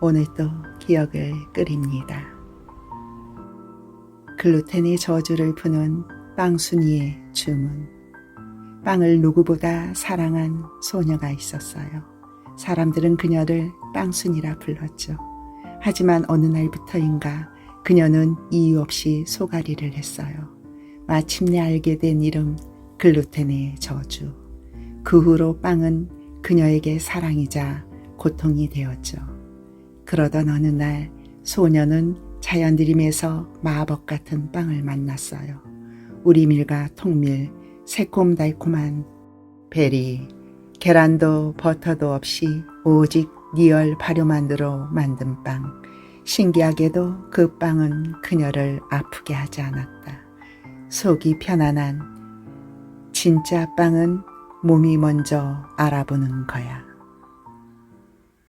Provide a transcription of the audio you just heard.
오늘도 기억을 끓입니다. 글루텐의 저주를 푸는 빵순이의 주문. 빵을 누구보다 사랑한 소녀가 있었어요. 사람들은 그녀를 빵순이라 불렀죠. 하지만 어느 날부터인가 그녀는 이유 없이 소가리를 했어요. 마침내 알게 된 이름 글루텐의 저주. 그 후로 빵은 그녀에게 사랑이자 고통이 되었죠. 그러던 어느 날 소녀는 자연드림에서 마법 같은 빵을 만났어요. 우리밀과 통밀, 새콤달콤한 베리, 계란도 버터도 없이 오직 리얼 발효만두로 만든 빵. 신기하게도 그 빵은 그녀를 아프게 하지 않았다. 속이 편안한 진짜 빵은 몸이 먼저 알아보는 거야.